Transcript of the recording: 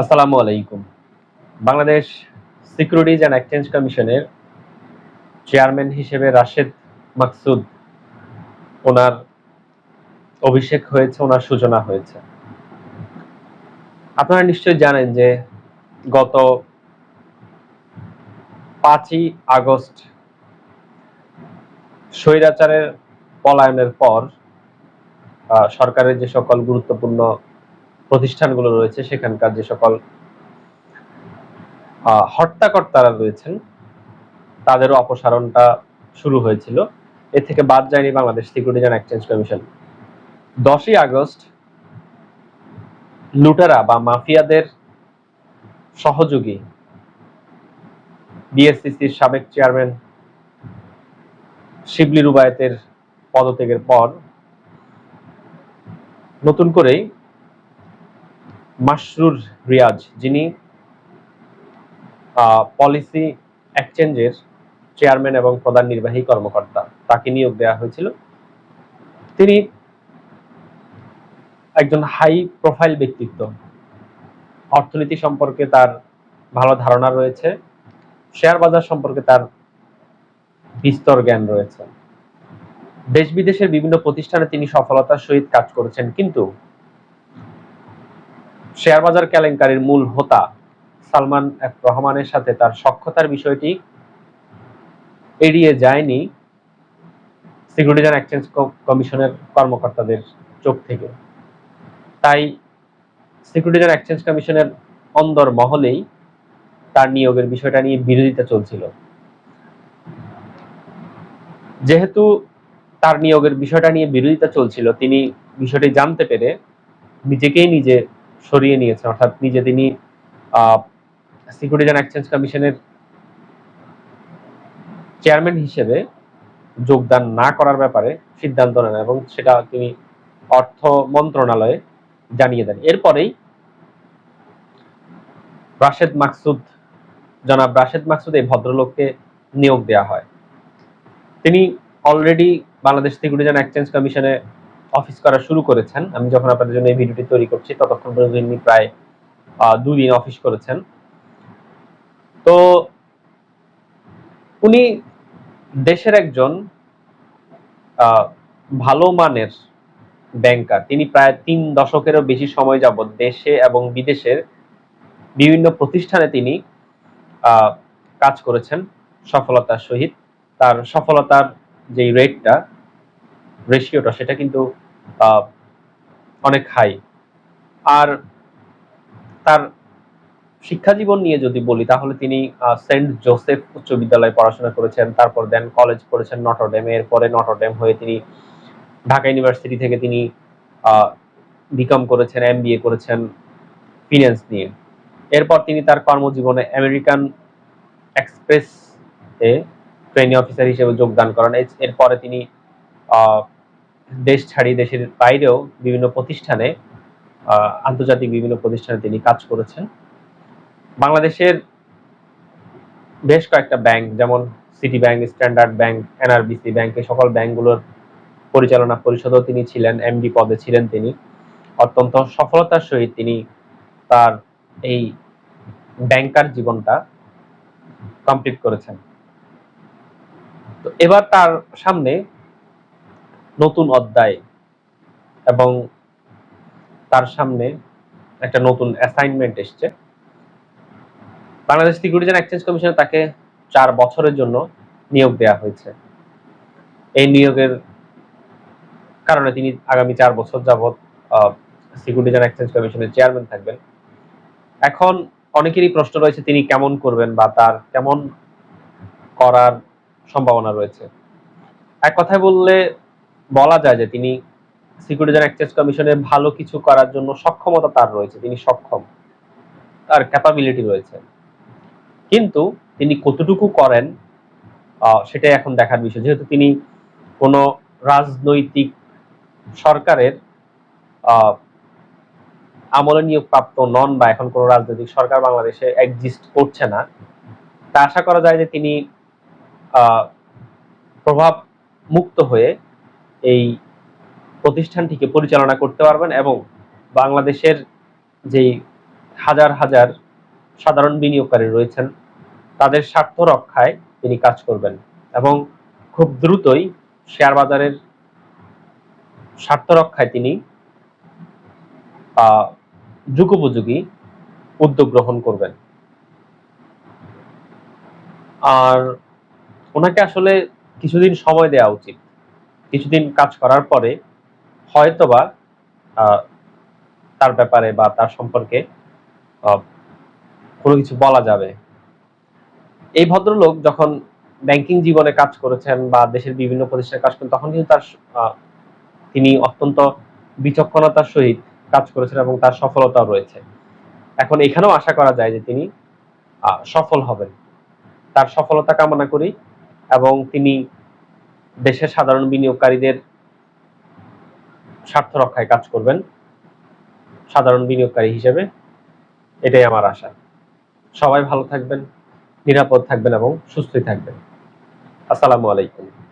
আসসালামু আলাইকুম। Bangladesh securities and exchange কমিশনের চেয়ারম্যান হিসেবে রাশেদ মাকসুদ, ওনার অভিষেক হয়েছে, ওনার সূচনা হয়েছে। আপনারা নিশ্চয়ই জানেন যে গত পাঁচই আগস্ট স্বৈরাচারের পলায়নের পর সরকারের যে সকল গুরুত্বপূর্ণ প্রতিষ্ঠানগুলো রয়েছে, সেখানকার যে সকল হর্তাকর্তারা রয়েছেন, তাদেরও অপসারণটা শুরু হয়েছিল। এ থেকে বাদ যায়নি Bangladesh securities and exchange commission. দশই আগস্ট, লুটেরা বা মাফিয়াদের সহযোগী বিএসসিসির সাবেক চেয়ারম্যান শিবলি রুবায়েতের পদত্যাগের পর নতুন করেই মাসরুর রিয়াজ, যিনি পলিসি এক্সচেঞ্জের চেয়ারম্যান এবং প্রধান নির্বাহী কর্মকর্তা, তাকে নিয়োগ দেওয়া হয়েছিল। তিনি একজন হাই প্রোফাইল ব্যক্তিত্ব। অর্থনীতি সম্পর্কে তার ভালো ধারণা রয়েছে। শেয়ার বাজার সম্পর্কে তার বিস্তর জ্ঞান রয়েছে। দেশ বিদেশের বিভিন্ন প্রতিষ্ঠানে তিনি সফলতার সহিত কাজ করেছেন, কিন্তু শেয়ার বাজার কেলেঙ্কারির মূল হোতা সালমান রহমানের সাথে তার সক্ষতার বিষয়টি এড়িয়ে যায়নি সিকিউরিটিজ অ্যান্ড এক্সচেঞ্জ কমিশনের কর্মকর্তাদের চোখ থেকে। তাই সিকিউরিটিজ অ্যান্ড এক্সচেঞ্জ কমিশনের অন্দর মহলেই তার নিয়োগের বিষয়টা নিয়ে বিরোধিতা চলছিল। যেহেতু তার নিয়োগের বিষয়টা নিয়ে বিরোধিতা চলছিল, তিনি বিষয়টি জানতে পেরে নিজেকেই নিজে সরিয়ে নিয়েছেন অর্থাৎ নিজে তিনি সিকিউরিটিজ অ্যান্ড এক্সচেঞ্জ কমিশনের চেয়ারম্যান হিসেবে যোগদান না করার ব্যাপারে সিদ্ধান্ত নেন এবং সেটা তিনি অর্থ মন্ত্রণালয়ে জানিয়ে দেন। এরপরেই রাশেদ মাকসুদ, জনাব রাশেদ মাকসুদ এই ভদ্রলোককে নিয়োগ দেওয়া হয়। তিনি already Bangladesh securities and exchange কমিশনে অফিস করা শুরু করেছেন। আমি যখন আপনাদের জন্য এই ভিডিওটি তৈরি করছি ততক্ষণ পর্যন্ত তিনি প্রায় আহ, দুই দিন অফিস করেছেন। তো উনি দেশের একজন ভালো মানের ব্যাংকার তিনি প্রায় তিন দশকেরও বেশি সময় যাবৎ দেশে এবং বিদেশের বিভিন্ন প্রতিষ্ঠানে তিনি কাজ করেছেন সফলতার সহিত। তার সফলতার যে রেটটা রেশিওটা সেটা কিন্তু অনেক হাই আর তার শিক্ষা জীবন নিয়ে যদি বলি, তাহলে তিনি সেন্ট জোসেফ উচ্চ বিদ্যালয়ে পড়াশোনা করেছেন, তারপর দেন কলেজ করেছেন নটরডেমে এরপরে নটরডেম হয়ে তিনি ঢাকা ইউনিভার্সিটি থেকে তিনি বিকম করেছেন এম করেছেন ফিন্যান্স নিয়ে। এরপর তিনি তার কর্মজীবনে আমেরিকান এক্সপ্রেস এ ট্রেনি অফিসার হিসেবে যোগদান করেন। এরপরে তিনি দেশ ছাড়িয়ে দেশের বাইরেও বিভিন্ন প্রতিষ্ঠানে আন্তর্জাতিক বিভিন্ন প্রতিষ্ঠানে তিনি কাজ করেছেন। বাংলাদেশের বেশ কয়েকটা ব্যাংক যেমন city bank standard bank NRBC bank এই সকল ব্যাংকগুলোর পরিচালনা পরিষদও তিনি ছিলেন এমডি পদে ছিলেন তিনি। অত্যন্ত সফলতার সহিত তিনি তার এই ব্যাংকার জীবনটা কমপ্লিট করেছেন। তো এবার তার সামনে নতুন অধ্যায় এবং তার সামনে একটা নতুন অ্যাসাইনমেন্ট এসছে। বাংলাদেশ সিকিউরিটিজ অ্যান্ড এক্সচেঞ্জ কমিশনে তাকে চার বছরের জন্য নিয়োগ দেওয়া হয়েছে। এই নিয়োগের কারণে তিনি আগামী চার বছর যাবৎ সিকিউরিটিজ অ্যান্ড এক্সচেঞ্জ কমিশনের চেয়ারম্যান থাকবেন। এখন অনেকেরই প্রশ্ন রয়েছে, তিনি কেমন করবেন বা তার কেমন করার সম্ভাবনা রয়েছে। এক কথায় বললে বলা যায় যে তিনি সিকিউরিটিজ অ্যান্ড এক্সচেঞ্জ কমিশনে ভালো কিছু করার জন্য সক্ষমতা তার রয়েছে, তিনি সক্ষম, তার ক্যাপাবিলিটি রয়েছে। কিন্তু তিনি কতটুকু করেন সেটাই এখন দেখার বিষয়। যেহেতু তিনি কোনো রাজনৈতিক সরকারের আমলে নিয়োগপ্রাপ্ত নন বা এখন কোনো রাজনৈতিক সরকার বাংলাদেশে এক্সিস্ট করছে না, তা আশা করা যায় যে তিনি প্রভাব মুক্ত হয়ে এই প্রতিষ্ঠানটিকে পরিচালনা করতে পারবেন এবং বাংলাদেশের যেই হাজার হাজার সাধারণ বিনিয়োগকারী রয়েছেন, তাদের স্বার্থ রক্ষায় তিনি কাজ করবেন এবং খুব দ্রুতই শেয়ার বাজারের স্বার্থ রক্ষায় তিনি যুগোপযোগী উদ্যোগ গ্রহণ করবেন। আর ওনাকে আসলে কিছুদিন সময় দেওয়া উচিত। কিছুদিন কাজ করার পরে হয়তোবা তার ব্যাপারে বা তার সম্পর্কে কোনো কিছু বলা যাবে। এই ভদ্রলোক যখন ব্যাংকিং জীবনে কাজ করেছেন বা দেশের বিভিন্ন প্রতিষ্ঠানে কাজ করেন, তখন কিন্তু তার তিনি অত্যন্ত বিচক্ষণতার সহিত কাজ করেছেন এবং তার সফলতাও রয়েছে। এখন এখানেও আশা করা যায় যে তিনি সফল হবেন। তার সফলতা কামনা করি এবং তিনি দেশের সাধারণ বিনিয়োগকারীদের স্বার্থ রক্ষায় কাজ করবেন সাধারণ বিনিয়োগকারী হিসেবে। এটাই আমার আশা। সবাই ভালো থাকবেন, নিরাপদ থাকবেন এবং সুস্থই থাকবেন। আসসালামু আলাইকুম।